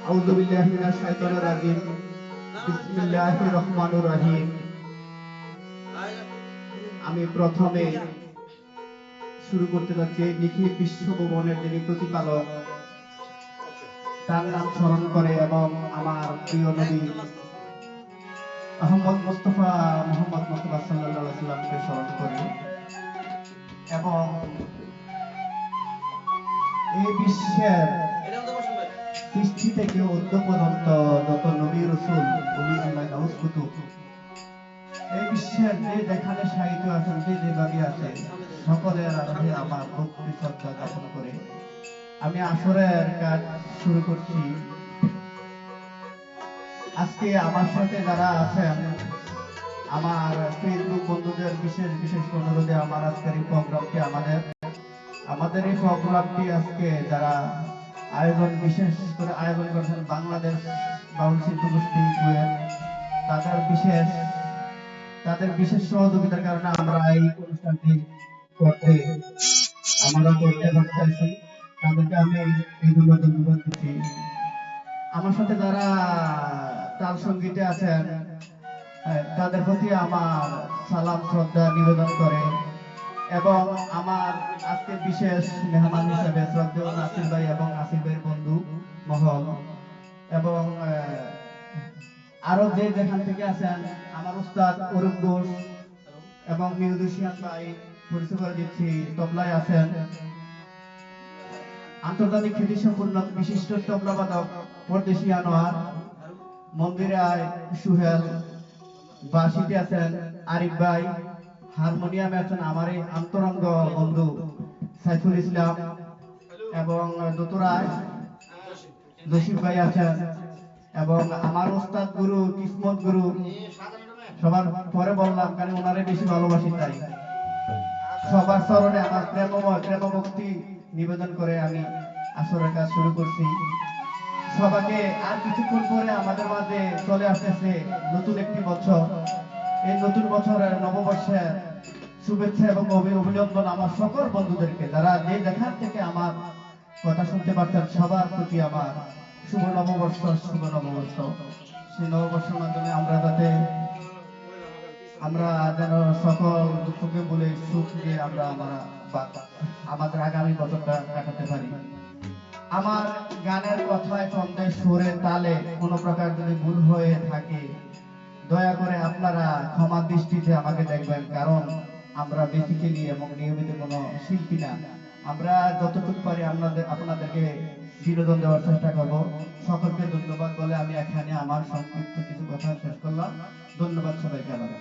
أعوذ بالله من الشيطان الرجيم بسم الله الرحمن الرحيم আমি প্রথমে শুরু করতে যাচ্ছি নিখিল বিশ্ব ভবনের যিনি প্রতিপালক তার নাম স্মরণ করে এবং আমার প্রিয় নবী আহমদ মুস্তফা মোহাম্মদ মুস্তফা সাল্লাল্লাহু সাল্লামকে স্মরণ করে এবং এই বিশ্বের সৃষ্টি থেকে অদ্য যত নবী রসুল অলি আল্লাহ কুতুব। এই বিশ্বের যে যেখানে সাহিত্য আছেন, যে যেভাবে আছে, সকলের আগে আমার ভক্তি শ্রদ্ধা জ্ঞাপন করে আমি আসরের কাজ শুরু করছি। আজকে আমার সাথে যারা আছেন আমার ফেসবুক বন্ধুদের বিশেষ বিশেষ অনুরোধে আমার আজকের এই প্রোগ্রামটি আমাদের আমাদের এই প্রোগ্রামটি আজকে যারা আয়োজন, বিশেষ করে আয়োজন করেছেন বাংলাদেশ বাউল শিল্প গোষ্ঠী কুয়েত, তাদের বিশেষ তাদের বিশেষ সহযোগিতার কারণে আমরা এই অনুষ্ঠানটি করতে, আমরা করতে পারতেছি। তাদেরকে আমি এই জন্য ধন্যবাদ দিচ্ছি। আমার সাথে যারা তাল সঙ্গীতে আছেন তাদের প্রতি আমার সালাম, শ্রদ্ধা নিবেদন করে। এবং আমার আজকে বিশেষ মেহমান হিসেবে শ্রদ্ধেয় নাসির ভাই এবং নাসির ভাইয়ের বন্ধু মহল। এবং আরও যে যেখান থেকে আছেন, আমার উস্তাদ অরুণ ঘোষ এবং মিউজিশিয়ান ভাই পরিচয় করে দিচ্ছি, তবলায় আছেন। আন্তর্জাতিক খ্যাতি সম্পূর্ণ বিশিষ্ট তবলা বাদক পরদেশি আনোয়ার মন্দিরে আয় সুহেল বাঁশিতে আছেন আরিফ ভাই। হারমোনিয়ামে আছেন আমার এই আন্তরঙ্গ বন্ধু সাইফুল ইসলাম এবং দোতরায় জসিফ ভাই আছেন এবং আমার ওস্তাদ গুরু, কিসমত গুরু, সবার পরে বললাম, কারণ ওনারে বেশি ভালোবাসি তাই। সবার স্মরণে আমার প্রেমময় প্রেম ভক্তি নিবেদন করে আমি আসরের কাজ শুরু করছি। সবাইকে আর কিছুক্ষণ পরে আমাদের মাঝে চলে আসতেছে নতুন একটি বছর। এই নতুন বছরের নববর্ষের শুভেচ্ছা এবং অভিনন্দন আমার সকল বন্ধুদেরকে। যারা যে যেখান থেকে আমার কথা শুনতে পারতেন সবার প্রতি আমার শুভ নববর্ষ শুভ নববর্ষ। সেই নববর্ষের মাধ্যমে আমরা যাতে আমরা যেন সকল দুঃখকে বলে সুখ দিয়ে আমরা আমরা আমাদের আগামী বছরটা কাটাতে পারি। আমার গানের কথায় ছন্দে সুরে তালে কোনো প্রকার যদি ভুল হয়ে থাকে, দয়া করে আপনারা ক্ষমা দৃষ্টিতে আমাকে দেখবেন, কারণ আমরা বেসিক্যালি এবং নিয়মিত কোনো শিল্পী না। আমরা যতটুকু পারি আপনাদের, আপনাদেরকে বিনোদন দেওয়ার চেষ্টা করব। সকলকে ধন্যবাদ বলে আমি এখানে আমার সংক্ষিপ্ত কিছু কথা শেষ করলাম। ধন্যবাদ সবাইকে আবার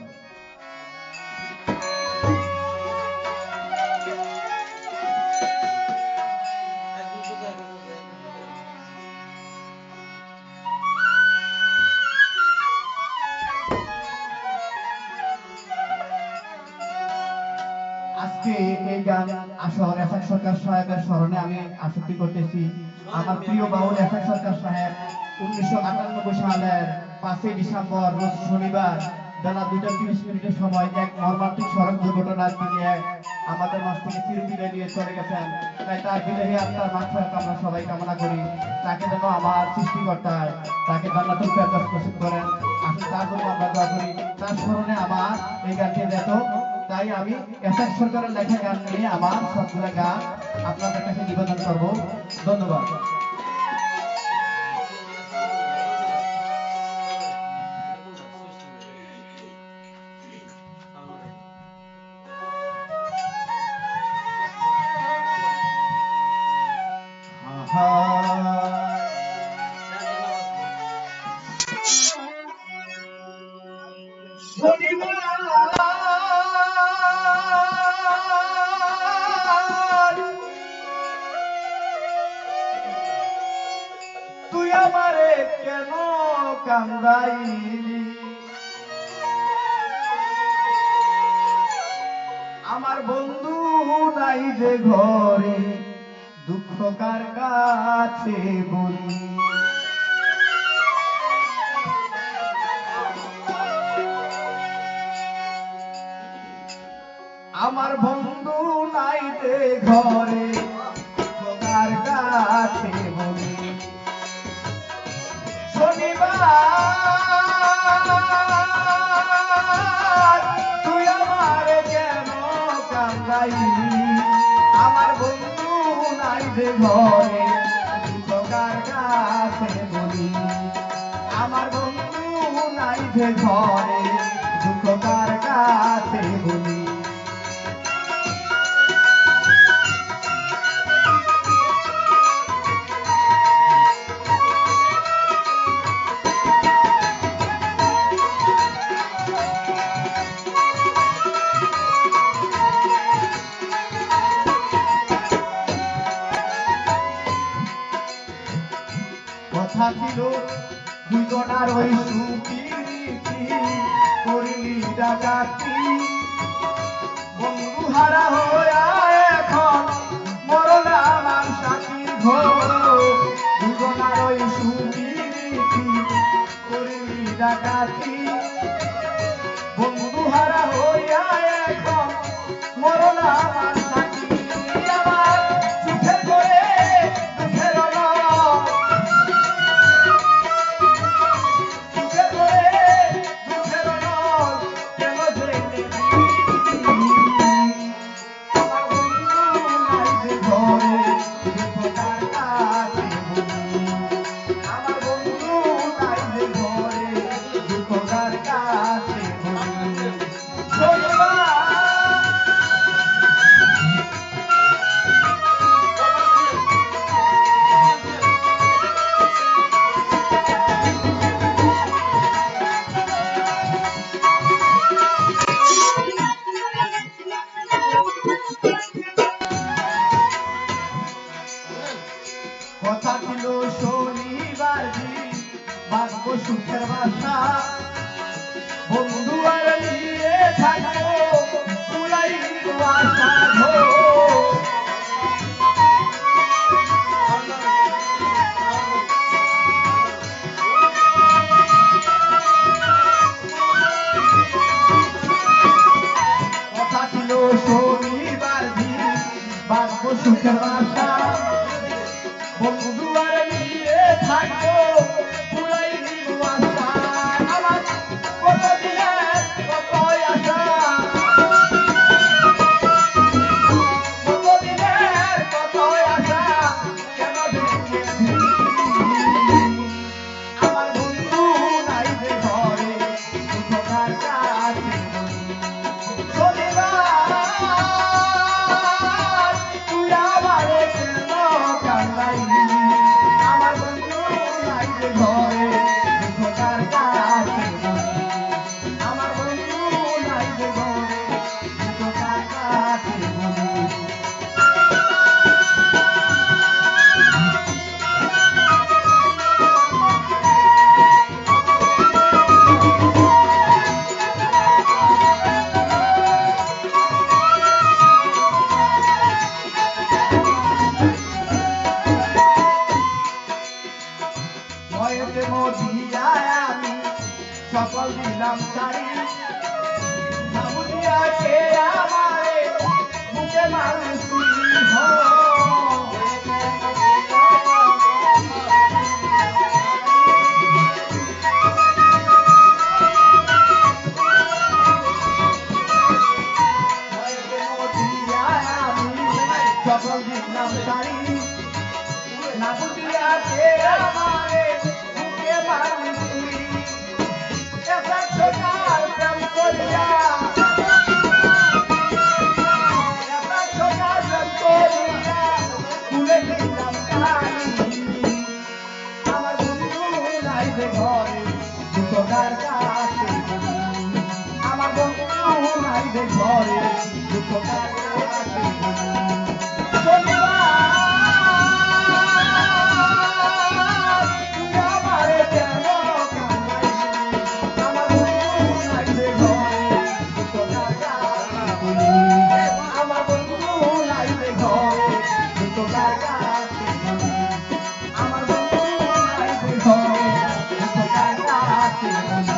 আজকে এই গান আসর এফাক সরকার সাহেবের স্মরণে আমি আসক্তি করতেছি। আমার প্রিয় বাউল এফাক সরকার সাহেব, উনিশশো আটানব্বই সালের পাঁচই ডিসেম্বর, রোজ শনিবার, বেলা দুইটা তিরিশ মিনিটের সময় এক মর্মান্তিক সড়ক দুর্ঘটনার এক আমাদের মাছ থেকে চিরবিদায় নিয়ে চলে গেছেন। তাই তার বিদেহী আত্মার মাত্রায় আমরা সবাই কামনা করি। তাকে যেন আমার সৃষ্টিকর্তায় তাকে জান্নাতুল ফেরদৌস নসিব করেন। আসলে তার জন্য আমরা দোয়া করি। তার স্মরণে আমার এই গানটি যেত তাই আমি এসএস সরকারের লেখা গান নিয়ে আমার সবগুলো গান আপনাদের কাছে নিবেদন করব। ধন্যবাদ। কান্দাইলি। আমার বন্ধু নাই যে ঘরে, দুঃখ কার কাছে বলি? আমার বন্ধু নাই যে ঘরে কার কাছে আমার বন্ধু নাই যে ঘরে দুটোকার কাছে বলি। আমার বন্ধু নাই যে ঘরে দুটোকার কাছে বলি। ছিল। দুজনার ওই সুখী করিলি ডাকাতি বন্ধু হারা হইয়া এখন মরলাম আর সাথীর ঘর দুজনার ওই সুখী করিলি ডাকাতি superman. ভয়েতে মরিয়ায় আমি সকল দিলাম তাই। ভাবুলিয়া সে আমারে মুখে মানুষ Thank you.